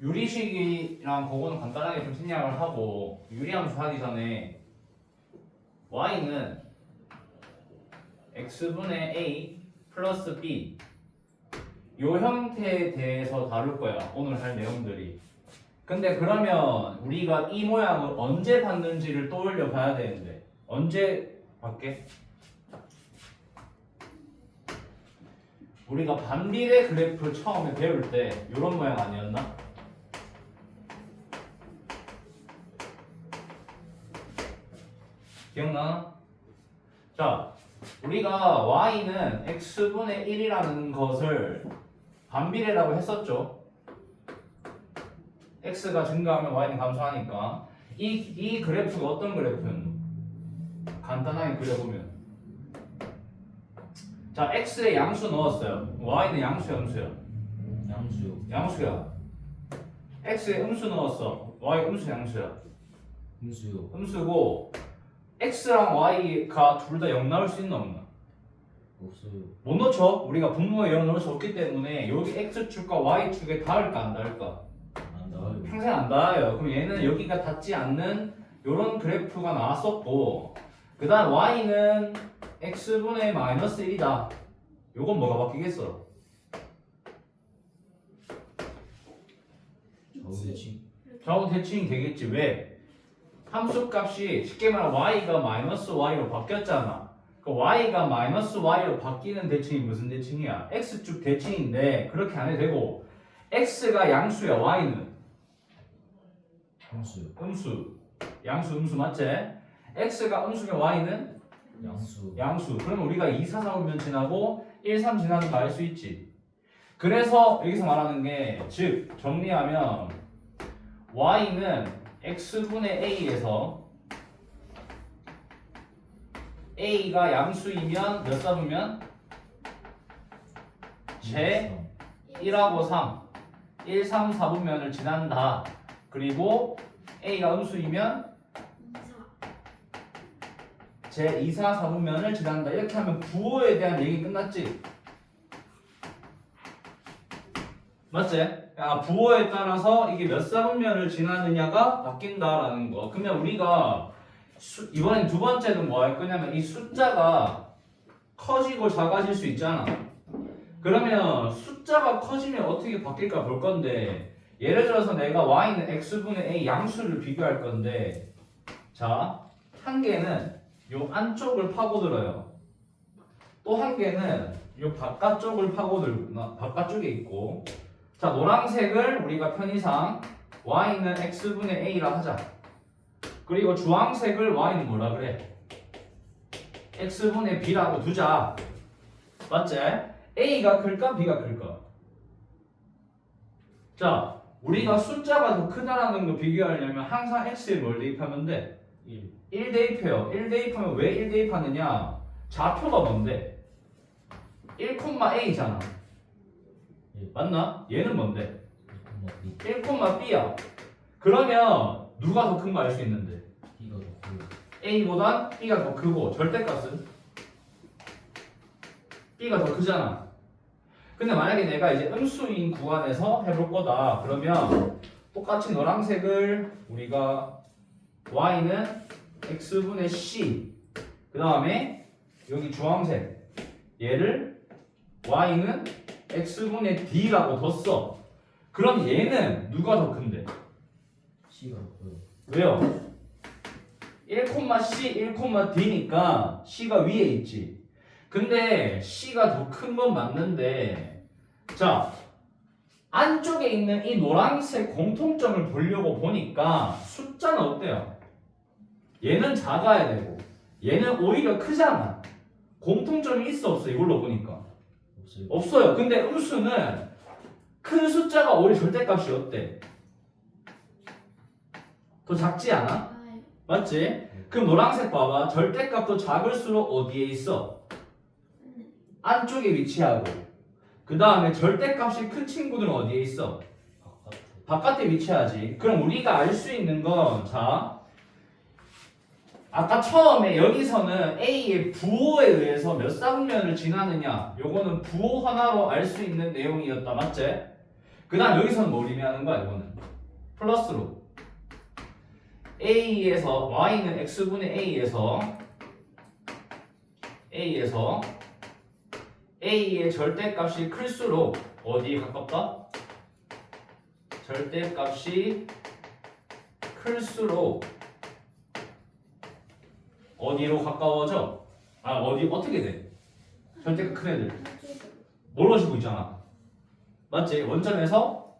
유리식이랑 그거는 간단하게 좀 생략을 하고 유리함수 하기 전에 y는 x분의 a 플러스 b 요 형태에 대해서 다룰 거야 오늘 할 내용들이 근데 그러면 우리가 이 모양을 언제 봤는지를 떠올려 봐야 되는데 언제 봤게? 우리가 반비례 그래프 처음에 배울 때 이런 모양 아니었나? 기억나? 자, 우리가 y는 x분의 1이라는 것을 반비례라고 했었죠. x가 증가하면 y는 감소하니까. 이, 이 그래프가 어떤 그래프는 간단하게 그려보면. 자 x에 양수 넣었어요. y는 양수 음수요 양수. 양수야. x에 음수 넣었어. y 음수 양수야? 음수요 음수고 x랑 y가 둘 다 0 나올 수 있나 없나 없어요 못 넣죠 우리가 분모에 0 넣을 수 없기 때문에 여기 x축과 y축에 닿을까 안 닿을까 안 나와요 평생 안 닿아요. 그럼 얘는 여기가 닿지 않는 이런 그래프가 나왔었고 그 다음 y는 x분의 마이너스 1이다. 요건 뭐가 바뀌겠어? 좌우 대칭 좌우 대칭이 되겠지. 왜? 함수 값이 쉽게 말하면 y가 마이너스 y로 바뀌었잖아. 그 y가 마이너스 y로 바뀌는 대칭이 무슨 대칭이야? x축 대칭인데 그렇게 안 해도 되고 x가 양수야 y는. 음수요 음수. 양수 음수 맞지? x가 음수면 y는? 양수. 양수. 그러면 우리가 2, 4, 3면 지나고 1, 3 지나는 거알수 있지. 그래서 여기서 말하는 게 즉 정리하면 y는 x분의 a에서 a가 양수이면 몇 삼으면? 제 1하고 3 1, 3, 4분면을 지난다. 그리고 a가 음수이면? 제 2, 4, 4분면을 지난다. 이렇게 하면 부호에 대한 얘기 끝났지? 맞지? 아, 부호에 따라서 이게 몇 4분면을 지나느냐가 바뀐다라는 거 그러면 우리가 수, 이번엔 두 번째는 뭐 할 거냐면 이 숫자가 커지고 작아질 수 있잖아 그러면 숫자가 커지면 어떻게 바뀔까 볼 건데 예를 들어서 내가 y는 x분의 a 양수를 비교할 건데 자 한 개는 요 안쪽을 파고들어요. 또 한 개는 요 바깥쪽을 파고들 바깥쪽에 있고 자 노란색을 우리가 편의상 y는 x분의 a라 하자. 그리고 주황색을 y는 뭐라 그래? x분의 b라고 두자. 맞지? a가 클까 b가 클까? 자 우리가 숫자가 더 크다라는 거 비교하려면 항상 x에 뭘 대입하면 돼? 1 1 대입해요. 1 대입하면 왜 1 대입하느냐? 좌표가 뭔데? 1,a잖아. 예. 맞나? 얘는 뭔데? 1,2 1,b야. 그러면 누가 더 큰 거 알 수 있는데? B가 더 커요 a보단 b가 더 크고 절대값은 b가 더 크잖아. 근데 만약에 내가 이제 음수인 구간에서 해볼 거다. 그러면 똑같이 노란색을 우리가 y는 x분의 c 그 다음에 여기 주황색 얘를 y는 x분의 d라고 뒀어. 그럼 얘는 누가 더 큰데? C가 더 커요 왜요? 1,c, 1,d니까 c가 위에 있지. 근데 c가 더 큰 건 맞는데 자 안쪽에 있는 이 노란색 공통점을 보려고 보니까 숫자는 어때요? 얘는 작아야 되고 얘는 오히려 크잖아. 공통점이 있어 없어 이걸로 보니까 없어요 없어요. 근데 음수는 큰 숫자가 오히려 절대값이 어때? 더 작지 않아? 맞지? 그럼 노란색 봐봐. 절대값도 작을수록 어디에 있어? 안쪽에 위치하고. 그 다음에 절대값이 큰 친구들은 어디에 있어? 바깥에 위치하지. 그럼 우리가 알 수 있는 건, 자. 아까 처음에 여기서는 A의 부호에 의해서 몇 사분면을 지나느냐. 요거는 부호 하나로 알 수 있는 내용이었다. 맞지? 그 다음 여기서는 뭘 의미하는 거야 이거는 플러스로 a에서 y는 x분의 a에서 a에서 a의 절대값이 클수록 어디에 가깝다? 절대값이 클수록 어디로 가까워져? 아 어디 어떻게 돼? 절대값 큰 애들 멀어지고 있잖아. 맞지? 원점에서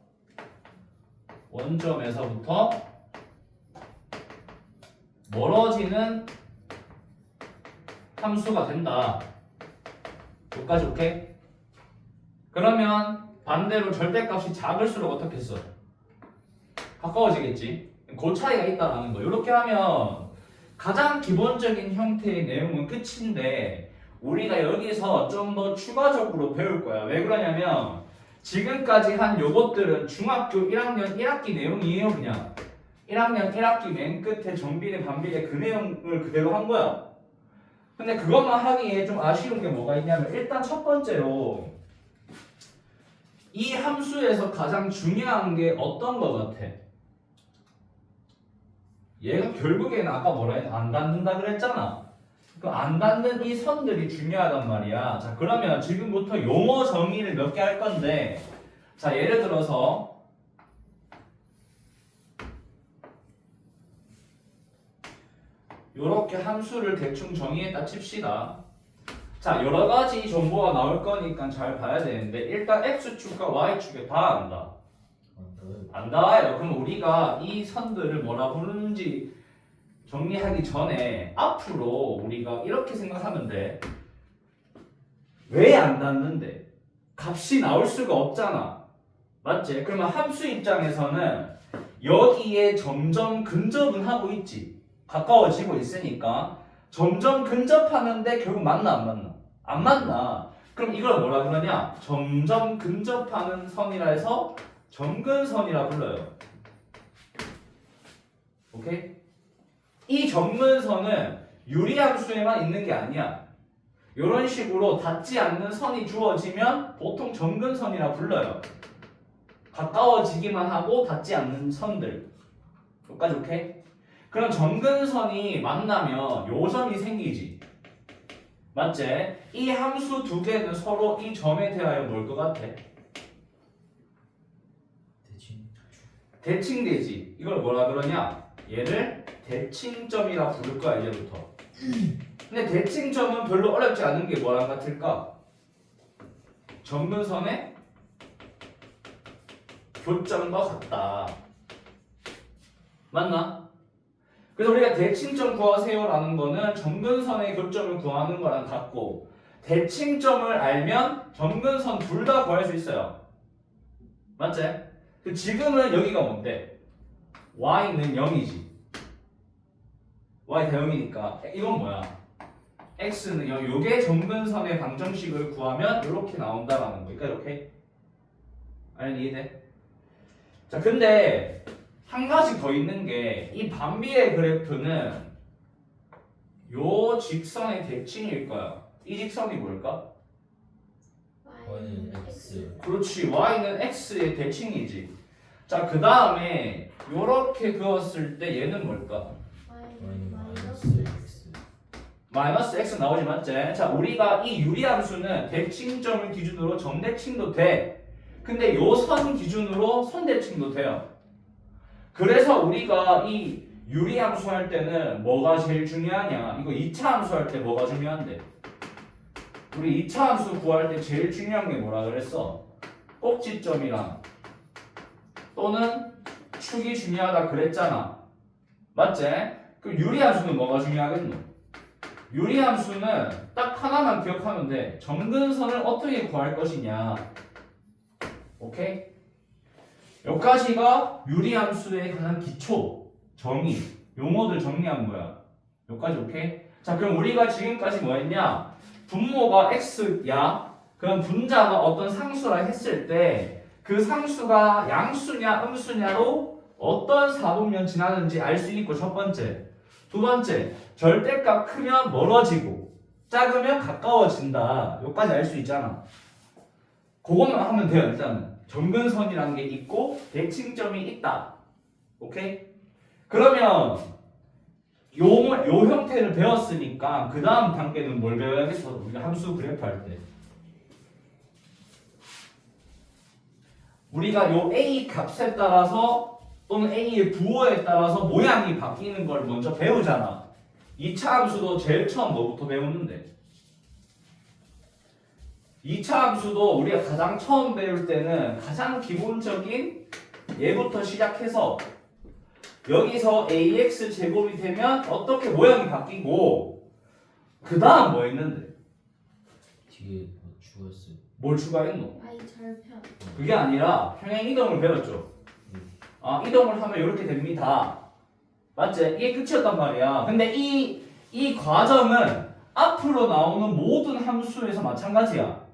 원점에서부터 멀어지는 함수가 된다. 여기까지 오케이? 그러면 반대로 절대값이 작을수록 어떻게 써? 가까워지겠지. 그 차이가 있다라는 거. 이렇게 하면 가장 기본적인 형태의 내용은 끝인데 우리가 여기서 좀 더 추가적으로 배울 거야. 왜 그러냐면 지금까지 한 요것들은 중학교 1학년 1학기 내용이에요, 그냥. 1학년 1학기 맨 끝에 정비례, 반비례 그 내용을 그대로 한 거야. 근데 그것만 하기에 좀 아쉬운 게 뭐가 있냐면 일단 첫 번째로 이 함수에서 가장 중요한 게 어떤 거 같아? 얘가 결국에는 아까 뭐라 했? 안 닿는다 그랬잖아. 그안 닿는 이 선들이 중요하단 말이야. 자, 그러면 지금부터 용어 정의를 몇 개 할 건데, 자, 예를 들어서 요렇게 함수를 대충 정의했다 칩시다. 자, 여러 가지 정보가 나올 거니까 잘 봐야 되는데, 일단 x축과 y축에 다 안다. 안 닿아요. 안 닿아요. 그럼 우리가 이 선들을 뭐라 부르는지 정리하기 전에 앞으로 우리가 이렇게 생각하면 돼. 왜 안 닿는데? 값이 나올 수가 없잖아. 맞지? 그러면 함수 입장에서는 여기에 점점 근접은 하고 있지. 가까워지고 있으니까 점점 근접하는데 결국 맞나 안 맞나? 안 맞나? 그럼 이걸 뭐라 그러냐? 점점 근접하는 선이라 해서 점근선이라 불러요. 오케이? 이 점근선은 유리함수에만 있는 게 아니야. 이런 식으로 닿지 않는 선이 주어지면 보통 점근선이라 불러요. 가까워지기만 하고 닿지 않는 선들. 여기까지 오케이? 그럼 점근선이 만나면 요점이 생기지. 맞지? 이 함수 두 개는 서로 이 점에 대하여 뭘 것 같아? 대칭. 대칭되지. 이걸 뭐라 그러냐? 얘를 대칭점이라 부를 거야 이제부터. 근데 대칭점은 별로 어렵지 않은 게 뭐랑 같을까? 점근선의 교점과 같다. 맞나? 그래서 우리가 대칭점 구하세요라는 거는 점근선의 교점을 구하는 거랑 같고 대칭점을 알면 점근선 둘 다 구할 수 있어요. 맞지? 그 지금은 여기가 뭔데? y는 0이지. y 다 0이니까 이건 뭐야? x는 0. 요게 점근선의 방정식을 구하면 이렇게 나온다라는 거니까 이렇게. 아니 이해돼? 자 근데 한 가지 더 있는 게 이 반비의 그래프는 요 직선의 대칭일 거야. 이 직선이 뭘까? Y는 x. 그렇지. Y는 x의 대칭이지. 자 그 다음에 요렇게 그었을 때 얘는 뭘까? Y는 마이너스 x. 마이너스 x 나오지 맞지 자 우리가 이 유리함수는 대칭점을 기준으로 점대칭도 돼. 근데 요 선 기준으로 선대칭도 돼요. 그래서 우리가 이 유리함수 할 때는 뭐가 제일 중요하냐? 이거 2차 함수 할 때 뭐가 중요한데 우리 2차 함수 구할 때 제일 중요한 게 뭐라 그랬어 꼭지점이랑 또는 축이 중요하다 그랬잖아. 맞지? 그럼 유리함수는 뭐가 중요하겠노? 유리함수는 딱 하나만 기억하면 돼. 점근선을 어떻게 구할 것이냐. 오케이? 여기까지가 유리함수에 관한 기초, 정의, 용어들 정리한 거야. 여기까지 오케이? 자, 그럼 우리가 지금까지 뭐 했냐? 분모가 x야. 그럼 분자가 어떤 상수라 했을 때 그 상수가 양수냐 음수냐로 어떤 사분면 지나는지 알 수 있고 첫 번째. 두 번째, 절대값 크면 멀어지고 작으면 가까워진다. 여기까지 알 수 있잖아. 그것만 하면 돼요, 일단은. 점근선이라는 게 있고 대칭점이 있다. 오케이? 그러면 요, 요 형태를 배웠으니까 그 다음 단계는 뭘 배워야겠어? 우리가 함수 그래프 할 때. 우리가 요 A 값에 따라서 또는 A의 부호에 따라서 모양이 바뀌는 걸 먼저 배우잖아. 2차 함수도 제일 처음 뭐부터 배우는데? 2차 함수도 우리가 가장 처음 배울 때는 가장 기본적인 얘부터 시작해서 여기서 ax 제곱이 되면 어떻게 모양이 바뀌고 그 다음 뭐 있는데? 뒤에 뭐 죽었어요. 뭘 추가했노? 아이 절편 그게 아니라 평행 이동을 배웠죠. 아 이동을 하면 이렇게 됩니다. 맞지? 이게 끝이었단 말이야. 근데 이, 이 과정은 앞으로 나오는 모든 함수에서 마찬가지야.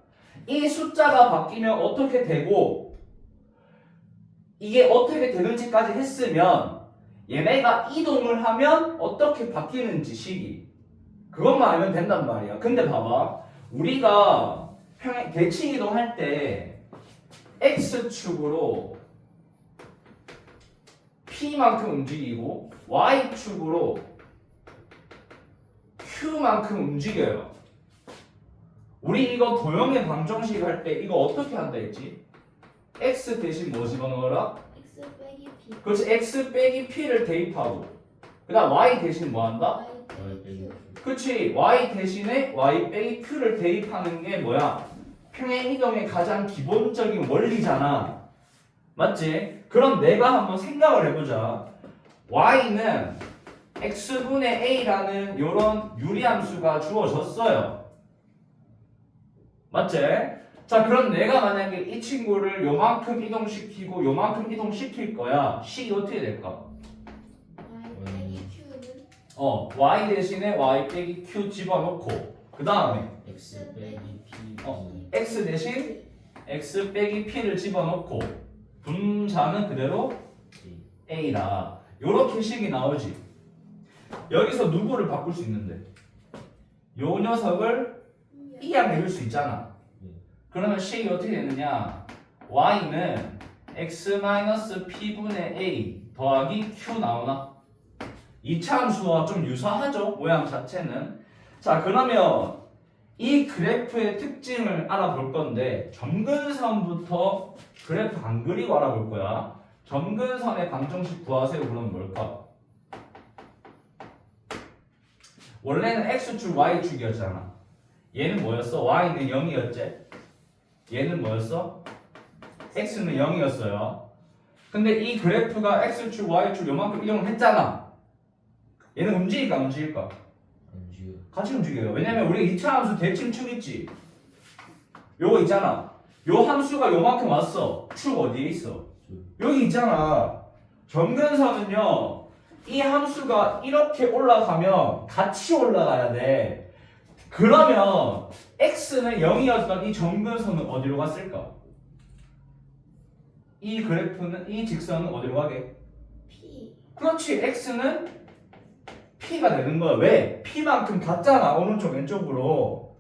이 숫자가 바뀌면 어떻게 되고 이게 어떻게 되는지까지 했으면 얘네가 이동을 하면 어떻게 바뀌는 지 식이 그것만 알면 된단 말이야. 근데 봐봐. 우리가 평행 대칭 이동할 때 x축으로 p만큼 움직이고 y축으로 q만큼 움직여요. 우리 이거 도형의 방정식 할 때 이거 어떻게 한다 했지? x 대신 뭐 집어넣어라? X 빼기 p 그렇지 x 빼기 p를 대입하고 그 다음 y 대신 뭐 한다? y 빼기 q 그치 y 대신에 y 빼기 q를 대입하는 게 뭐야? 평행 이동의 가장 기본적인 원리잖아 맞지? 그럼 내가 한번 생각을 해보자 y는 x분의 a라는 이런 유리함수가 주어졌어요 맞지? 자 그럼 내가 만약에 이 친구를 요만큼 이동시키고 요만큼 이동시킬 거야 식이 어떻게 될까? 어, y 대신에 y 빼기 q 집어넣고 그 다음에 X 빼기 P 어, x 대신 x 빼기 p를 집어넣고 분자는 그대로 a다. 요렇게 식이 나오지. 여기서 누구를 바꿀 수 있는데? 요 녀석을 이항 내릴 수 있잖아. 그러면 식이 어떻게 되느냐? y는 x-p분의 a 더하기 q 나오나? 이차 함수와 좀 유사하죠? 모양 자체는. 자, 그러면 이 그래프의 특징을 알아볼 건데 점근선부터 그래프 안 그리고 알아볼 거야. 점근선의 방정식 구하세요. 그럼 뭘까? 원래는 x축 y축이었잖아. 얘는 뭐였어? y는 0이었지? 얘는 뭐였어? x는 0이었어요. 근데 이 그래프가 x축 y축 요만큼 이동을 했잖아. 얘는 움직일까 안 움직일까? 안 죽여. 같이 움직여요. 왜냐면 우리 2차 함수 대칭축 있지. 요거 있잖아. 요 함수가 요만큼 왔어. 축 어디에 있어? 여기 있잖아. 점근선은요. 이 함수가 이렇게 올라가면 같이 올라가야 돼. 그러면 x는 0이었던 이 점근선은 어디로 갔을까? 이 그래프는 이 직선은 어디로 가게? p 그렇지. x는 p가 되는 거야. 왜? p만큼 갔잖아. 오른쪽 왼쪽으로.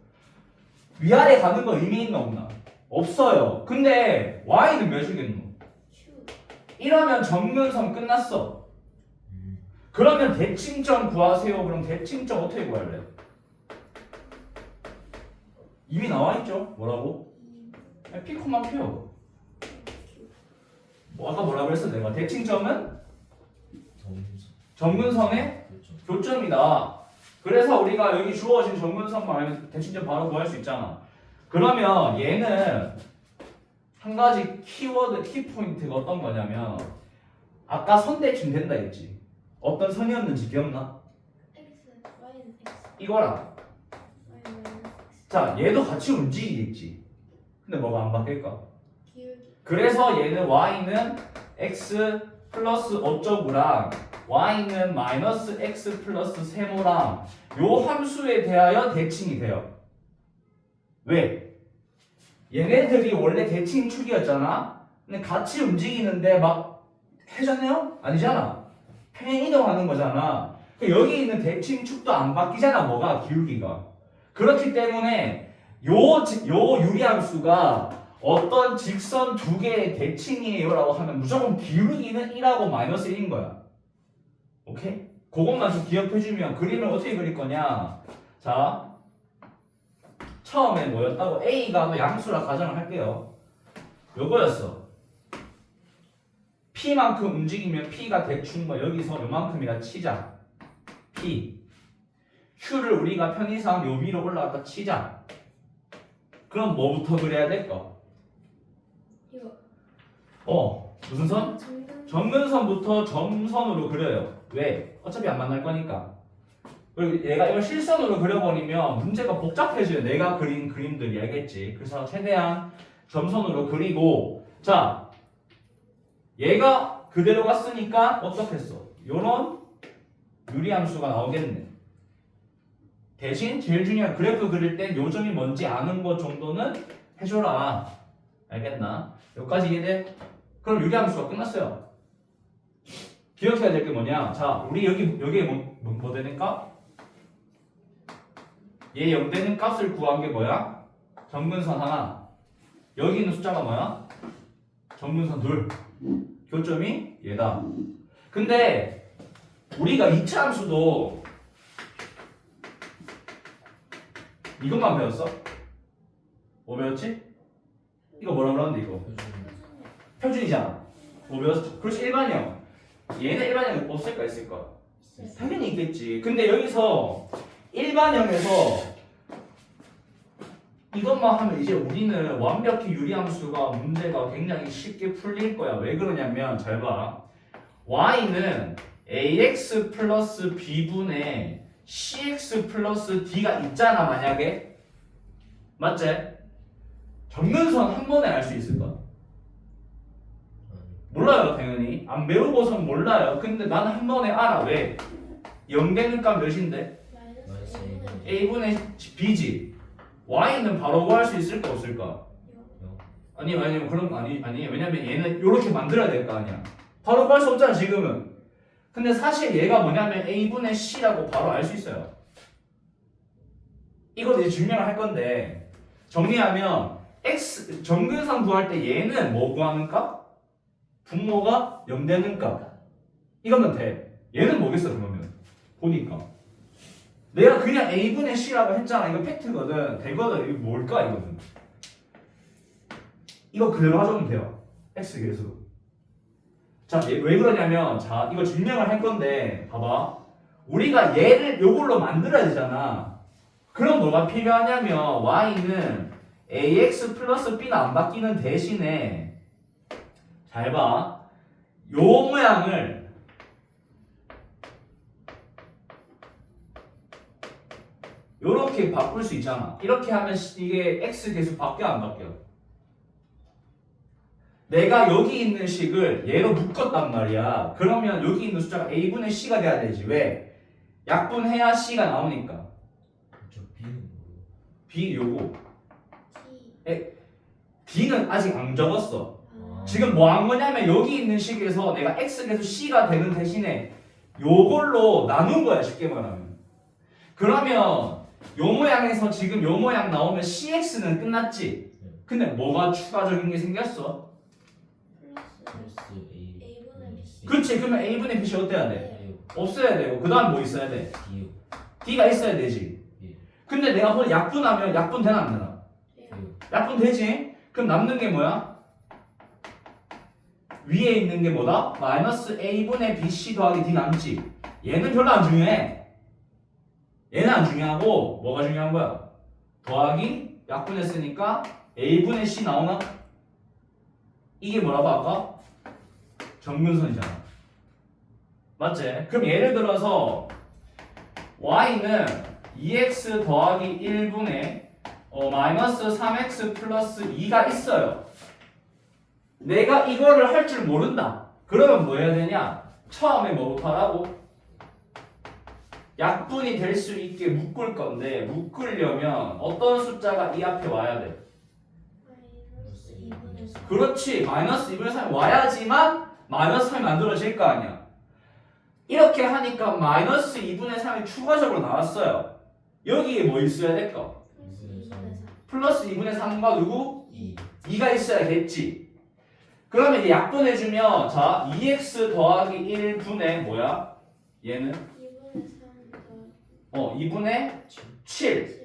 위아래 가는 거 의미 있나 없나? 없어요. 근데 y는 몇이겠노? q 이러면 점근선 끝났어. 음. 그러면 대칭점 구하세요. 그럼 대칭점 어떻게 구할래? 이미 나와 있죠. 뭐라고? 피코만 피워. 뭐 아까 뭐라 그랬어 내가? 대칭점은 점수. 점근선의 그렇죠. 교점이다. 그래서 우리가 여기 주어진 정근선만 알면 대칭점 바로 구할 수 있잖아. 그러면 얘는 한 가지 키워드, 키포인트가 어떤 거냐면 아까 선대칭 된다 했지. 어떤 선이었는지 기억나? x y는 x 이거랑 자 얘도 같이 움직이겠지. 근데 뭐가 안 바뀔까? 기울기 그래서 얘는 y는 x 플러스 어쩌구랑 y는 마이너스 x 플러스 세모랑 요 함수에 대하여 대칭이 돼요. 왜? 얘네들이 원래 대칭 축이었잖아. 근데 같이 움직이는데 막 해졌네요? 아니잖아. 평행 이동하는 거잖아. 그 여기 있는 대칭 축도 안 바뀌잖아. 뭐가 기울기가. 그렇기 때문에 요, 지- 요 유리함수가 어떤 직선 두 개의 대칭이에요 라고 하면 무조건 기울기는 1하고 마이너스 1인 거야. 오케이? 그것만 좀 기억해주면 그림을 어떻게 그릴 거냐? 자, 처음에 뭐였다고? A가 뭐 양수라 가정을 할게요. 요거였어. P만큼 움직이면 P가 대충 뭐 여기서 요만큼이라 치자. P. Q를 우리가 편의상 요 위로 올라갔다 치자. 그럼 뭐부터 그려야 될까? 이거 어, 무슨 선? 정근 정근선부터 점선으로 그려요. 왜? 어차피 안 만날 거니까. 그리고 얘가 이걸 실선으로 그려버리면 문제가 복잡해져요. 내가 그린 그림들이 알겠지? 그래서 최대한 점선으로 그리고 자 얘가 그대로 갔으니까 어떻겠어? 요런 유리함수가 나오겠네. 대신 제일 중요한 그래프 그릴 때 요점이 뭔지 아는 것 정도는 해줘라. 알겠나? 여기까지 이해돼? 그럼 유리함수가 끝났어요. 기억해야 될 게 뭐냐? 자, 우리 여기 여기에 뭐, 뭐, 뭐 되니까? 얘 0 되는 값을 구한 게 뭐야? 정근선 하나. 여기 있는 숫자가 뭐야? 정근선 둘. 교점이 얘다. 근데 우리가 이차 함수도 이것만 배웠어? 뭐 배웠지? 이거 뭐라 그러는데 이거? 표준. 표준이잖아. 뭐 배웠어? 그렇지 일반형. 얘는 일반형 없을까 있을까? 당연히 있겠지. 근데 여기서 일반형에서 이것만 하면 이제 우리는 완벽히 유리함수가 문제가 굉장히 쉽게 풀릴 거야. 왜 그러냐면 잘 봐. y는 ax 플러스 b분의 cx 플러스 d가 있잖아 만약에 맞지? 정근선 한 번에 알 수 있을까? 몰라요 당연히 안 배우고선 몰라요 근데 나는 한 번에 알아 왜? 0 되는 값 몇인데? A분의 b지 y는 바로 구할 수 있을까 없을까? 영. 아니 아니 그런 거 아니 아니 왜냐면 얘는 이렇게 만들어야 될 거 아니야 바로 구할 수 없잖아 지금은 근데 사실 얘가 뭐냐면 a분의 c라고 바로 알 수 있어요. 이거 이제 증명을 할 건데 정리하면 x 정근상 구할 때 얘는 뭐 구하는 값? 분모가 0 되는 값. 이거면 돼. 얘는 뭐겠어 그러면? 보니까. 내가 그냥 a분의 c라고 했잖아. 이거 팩트거든. 되거든. 이거 뭘까 이거는? 이거 그대로 하셔도 돼요. x 계수. 자, 얘왜 그러냐면, 자, 이거 증명을 할 건데, 봐봐. 우리가 얘를 요걸로 만들어야 되잖아. 그럼 뭐가 필요하냐면, y는 ax 플러스 b는 안 바뀌는 대신에, 잘 봐. 요 모양을, 요렇게 바꿀 수 있잖아. 이렇게 하면 시- 이게 x 계수 바뀌어 안 바뀌어? 내가 여기 있는 식을 얘로 묶었단 말이야. 그러면 여기 있는 숫자가 a분의 c가 돼야 되지. 왜? 약분해야 c가 나오니까. 저 B는 뭐예요? b 요거. T. d는 아직 안 적었어. 아. 지금 뭐 한 거냐면 여기 있는 식에서 내가 x 계수 c가 되는 대신에 요걸로 나눈 거야. 쉽게 말하면. 그러면 요 모양에서 지금 요 모양 나오면 cx는 끝났지. 근데 뭐가 추가적인 게 생겼어? 플러스 A A분의 BC. 그렇지. 그러면 a분의 bc 어때야 돼? 없어야 되고 그 다음 뭐 있어야 돼? D요 D가 있어야 되지. 예. 근데 내가 볼 약분하면 약분 되나 안 되나? 약분 되지? 그럼 남는 게 뭐야? 위에 있는 게 뭐다? 마이너스 a분의 bc 더하기 d 남지. 얘는 별로 안 중요해. 얘는 안 중요하고 뭐가 중요한 거야? 더하기 약분했으니까 a분의 c 나오나? 이게 뭐라고 아까? 정근선이잖아. 맞지? 그럼 예를 들어서 y는 2x 더하기 1분의 어, 마이너스 3x 플러스 2가 있어요. 내가 이거를 할 줄 모른다. 그러면 뭐 해야 되냐? 처음에 뭐부터 하라고? 약분이 될 수 있게 묶을 건데 묶으려면 어떤 숫자가 이 앞에 와야 돼? 마이너스 2분의 3. 그렇지. 마이너스 2분의 3이 와야지만 마이너스 3이 만들어질 거 아니야. 이렇게 하니까 마이너스 2분의 3이 추가적으로 나왔어요. 여기에 뭐 있어야 될까? 플러스 2분의 3. 플러스 2분의 3과 누구? 2 2 2가 있어야겠지. 그러면 이제 약분해주면 자 2x 더하기 1분의 뭐야? 얘는 2분의 3 어 2분의 7 7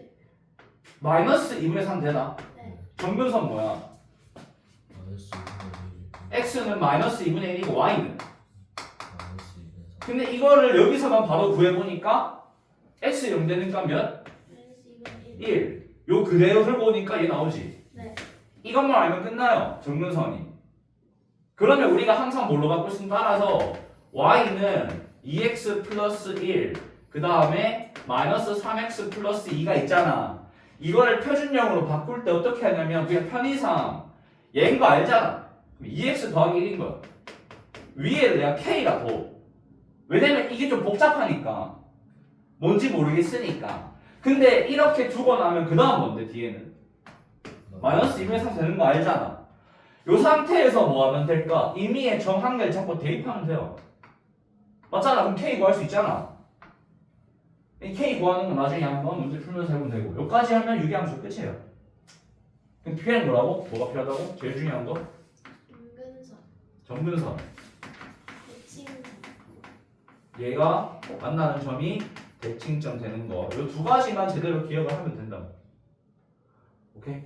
마이너스 2분의 3 되나? 네 정근선 뭐야? 마이너스 2분의 1 x는 마이너스 2분의 1이고 y는 마이너스 2분의 3 근데 이거를 여기서만 바로 구해보니까 x 0 되니까 몇? 마이너스 2분의 1 1. 요 그대로 들고 오니까 얘 나오지. 네 이것만 알면 끝나요. 정근선이. 그러면 우리가 항상 뭘로 바꿀 수 따라서 y는 2x 플러스 1, 그 다음에 마이너스 3x 플러스 2가 있잖아. 이거를 표준형으로 바꿀 때 어떻게 하냐면 그냥 편의상 얘인 거 알잖아. 그럼 2x 더하기 1인 거야. 위에 내가 k라고. 왜냐면 이게 좀 복잡하니까. 뭔지 모르겠으니까. 근데 이렇게 두고 나면 그 다음 뭔데 뒤에는? 마이너스 2분의 3 되는 거 알잖아. 요 상태에서 뭐 하면 될까? 임의의 정한계를 잡고 대입하면 돼요. 맞잖아. 그럼 K 구할 수 있잖아. 이 K 구하는 거 나중에 한번 문제 풀면서 해보면 되고. 여기까지 하면 유기함수 끝이에요. 그럼 필요한 거라고? 뭐가 필요하다고? 제일 중요한 거? 정근선. 대칭선 얘가 만나는 점이 대칭점 되는 거. 요두 가지만 제대로 기억을 하면 된다. 오케이?